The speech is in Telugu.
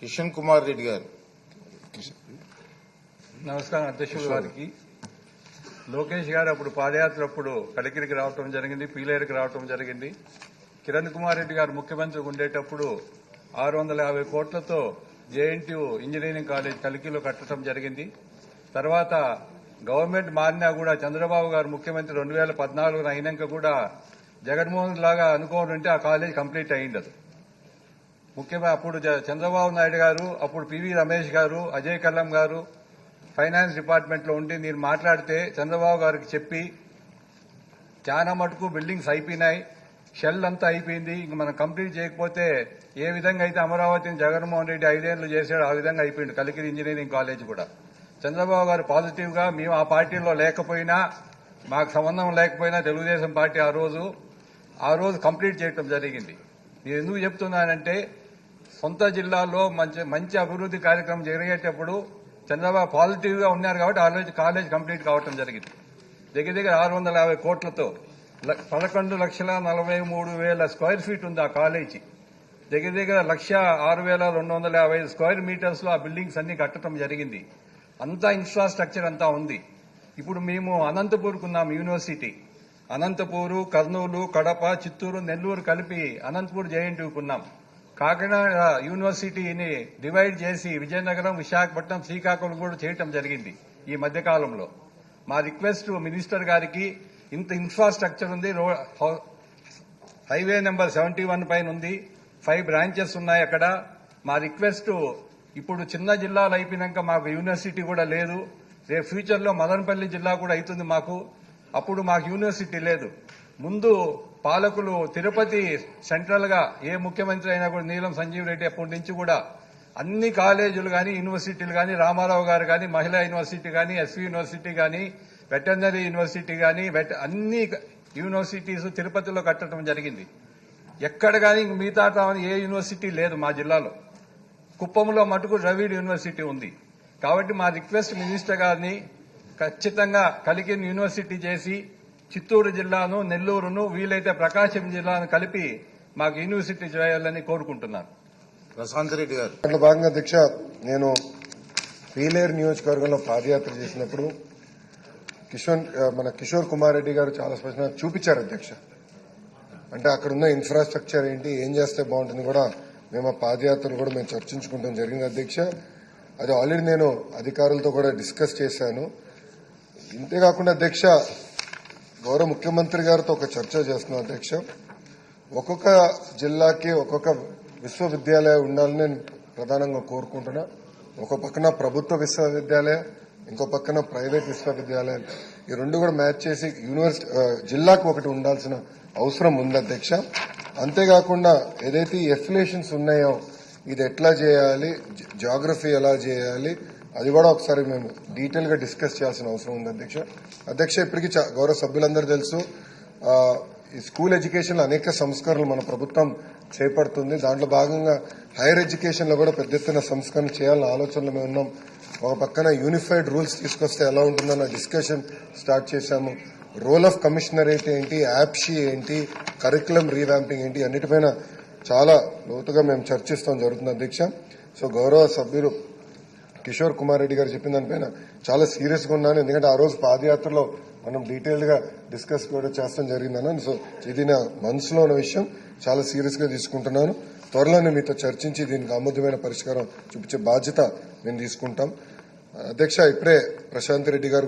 కిషన్ కుమార్ రెడ్డి గారు. నమస్కారం అధ్యక్షుల వారికి లోకేష్ గారు అప్పుడు పాదయాత్ర అప్పుడు కలికిరికి రావటం జరిగింది పీలేరుకి రావటం జరిగింది. కిరణ్ కుమార్ రెడ్డి గారు ముఖ్యమంత్రి ఉండేటప్పుడు ఆరు వందల యాభై కోట్లతో జేఎన్టీయూ ఇంజనీరింగ్ కాలేజ్ కలికిలో కట్టడం జరిగింది. తర్వాత గవర్నమెంట్ మారినా కూడా చంద్రబాబు గారు ముఖ్యమంత్రి రెండు వేల పద్నాలుగున అయినాక కూడా జగన్మోహన్ లాగా అనుకోని ఉంటే ఆ కాలేజ్ కంప్లీట్ అయ్యిండదు. ముఖ్యంగా అప్పుడు చంద్రబాబు నాయుడు గారు అప్పుడు పివి రమేష్ గారు అజయ్ కల్లం గారు ఫైనాన్స్ డిపార్ట్మెంట్లో ఉండి నేను మాట్లాడితే చంద్రబాబు గారికి చెప్పి చాలా మటుకు బిల్డింగ్స్ అయిపోయినాయి షెల్ అంతా అయిపోయింది ఇంక మనం కంప్లీట్ చేయకపోతే ఏ విధంగా అయితే అమరావతిని జగన్మోహన్ రెడ్డి ఐదేళ్ళు చేశాడు ఆ విధంగా అయిపోయింది కలికిరి ఇంజనీరింగ్ కాలేజ్ కూడా. చంద్రబాబు గారు పాజిటివ్గా మేము ఆ పార్టీలో లేకపోయినా మాకు సంబంధం లేకపోయినా తెలుగుదేశం పార్టీ ఆ రోజు ఆ రోజు కంప్లీట్ చేయటం జరిగింది. నేను ఎందుకు చెప్తున్నానంటే సొంత జిల్లాలో మంచి మంచి అభివృద్ధి కార్యక్రమం జరిగేటప్పుడు చంద్రబాబు పాజిటివ్గా ఉన్నారు కాబట్టి ఆ కాలేజ్ కంప్లీట్ కావటం జరిగింది. దగ్గర దగ్గర ఆరు వందల యాభై కోట్లతో ల- పదకొండు లక్షల నలభై మూడు వేల స్క్వేర్ ఫీట్ ఉంది ఆ కాలేజీ దగ్గర దగ్గర లక్ష ఆరు వేల రెండు వందల యాభై స్క్వేర్ మీటర్స్లో ఆ బిల్డింగ్స్ అన్ని కట్టడం జరిగింది. అంతా ఇన్ఫ్రాస్ట్రక్చర్ అంతా ఉంది. ఇప్పుడు మేము అనంతపూర్కున్నాం యూనివర్సిటీ అనంతపూరు కర్నూలు కడప చిత్తూరు నెల్లూరు కలిపి అనంతపూర్ జేఎన్టీకున్నాం కాకినాడ యూనివర్సిటీని డివైడ్ చేసి విజయనగరం విశాఖపట్నం శ్రీకాకుళం కూడా చేయటం జరిగింది ఈ మధ్యకాలంలో. మా రిక్వెస్ట్ మినిస్టర్ గారికి ఇంత ఇన్ఫ్రాస్ట్రక్చర్ ఉంది హైవే నెంబర్ సెవెంటీ వన్ పైన ఉంది ఫైవ్ బ్రాంచెస్ ఉన్నాయి అక్కడ. మా రిక్వెస్ట్ ఇప్పుడు చిన్న జిల్లాలు అయిపోయినాక మాకు యూనివర్సిటీ కూడా లేదు. రేపు ఫ్యూచర్లో మదనపల్లి జిల్లా కూడా అవుతుంది మాకు. అప్పుడు మాకు యూనివర్సిటీ లేదు. ముందు పాలకులు తిరుపతి సెంట్రల్గా ఏ ముఖ్యమంత్రి అయినా కూడా నీలం సంజీవ్ రెడ్డి అప్పటి నుంచి కూడా అన్ని కాలేజీలు కానీ యూనివర్సిటీలు కానీ రామారావు గారు కానీ మహిళా యూనివర్సిటీ కానీ ఎస్వి యూనివర్సిటీ కానీ వెటర్నరీ యూనివర్సిటీ కానీ అన్ని యూనివర్సిటీస్ తిరుపతిలో కట్టడం జరిగింది. ఎక్కడ కానీ మిగతా ఏ యూనివర్సిటీ లేదు మా జిల్లాలో. కుప్పంలో మటుకు ద్రవిడ్ యూనివర్సిటీ ఉంది. కాబట్టి మా రిక్వెస్ట్ మినిస్టర్ గారిని ఖచ్చితంగా కలిగిన యూనివర్సిటీ చేసి చిత్తూరు జిల్లాను నెల్లూరును వీలైతే ప్రకాశం జిల్లాను కలిపి మాకు యూనివర్సిటీ చేయాలని కోరుకుంటున్నాను. ప్రశాంత్ రెడ్డి గారు. దాంట్లో భాగంగా దీక్ష నేను పీలేరు నియోజకవర్గంలో పాదయాత్ర చేసినప్పుడు కిషోర్ మన కిషోర్ కుమార్ రెడ్డి గారు చాలా స్పష్టంగా చూపించారు అధ్యక్ష. అంటే అక్కడ ఉన్న ఇన్ఫ్రాస్ట్రక్చర్ ఏంటి ఏం చేస్తే బాగుంటుంది కూడా మేము ఆ పాదయాత్రను కూడా మేము చర్చించుకుంటాం జరిగింది అధ్యక్ష. అది ఆల్రెడీ నేను అధికారులతో కూడా డిస్కస్ చేశాను. ఇంతేకాకుండా అధ్యక్ష గౌరవ ముఖ్యమంత్రి గారితో ఒక చర్చ చేస్తున్నాం అధ్యక్ష. ఒక్కొక్క జిల్లాకి ఒక్కొక్క విశ్వవిద్యాలయం ఉండాలని నేను ప్రధానంగా కోరుకుంటున్నా. ఒక పక్కన ప్రభుత్వ విశ్వవిద్యాలయం ఇంకో పక్కన ప్రైవేట్ విశ్వవిద్యాలయం. ఈ రెండు కూడా మ్యాచ్ చేసి యూనివర్సిటీ జిల్లాకు ఒకటి ఉండాల్సిన అవసరం ఉంది అధ్యక్ష. అంతేకాకుండా ఏదైతే ఈ ఎఫిలేషన్స్ ఉన్నాయో ఇది ఎట్లా చేయాలి? జాగ్రఫీ ఎలా చేయాలి? అది కూడా ఒకసారి మేము డీటెయిల్గా డిస్కస్ చేయాల్సిన అవసరం ఉంది అధ్యక్ష. అధ్యక్ష ఇప్పటికీ చా- గౌరవ సభ్యులందరూ తెలుసు ఈ స్కూల్ ఎడ్యుకేషన్లో అనేక సంస్కరణలు మన ప్రభుత్వం చేపడుతుంది. దాంట్లో భాగంగా హైయర్ ఎడ్యుకేషన్లో కూడా పెద్ద ఎత్తున సంస్కరణ చేయాలన్న ఆలోచనలో మేము ఉన్నాం. ఒక పక్కన యూనిఫైడ్ రూల్స్ తీసుకొస్తే ఎలా ఉంటుందన్న డిస్కషన్ స్టార్ట్ చేశాము. రోల్ ఆఫ్ కమిషనరేట్ ఏంటి యాప్షీ ఏంటి కరికులం రీవ్యాంపింగ్ ఏంటి అన్నిటిపైన చాలా లోతుగా మేము చర్చిస్తాం జరుగుతుంది అధ్యక్ష. సో గౌరవ సభ్యులు కిషోర్ కుమార్ రెడ్డి గారు చెప్పిన దానిపైన చాలా సీరియస్గా ఉన్నాను. ఎందుకంటే ఆ రోజు పాదయాత్రలో మనం డీటెయిల్డ్గా డిస్కస్ కూడా చేస్తాం జరిగిందన్నాను సో ఇది నా మనసులో ఉన్న విషయం. చాలా సీరియస్గా తీసుకుంటున్నాను. త్వరలోనే మీతో చర్చించి దీనికి ఆమోదమైన పరిష్కారం చూపించే బాధ్యత మేము తీసుకుంటాం. అధ్యక్ష ఇప్పుడే ప్రశాంత్ రెడ్డి గారు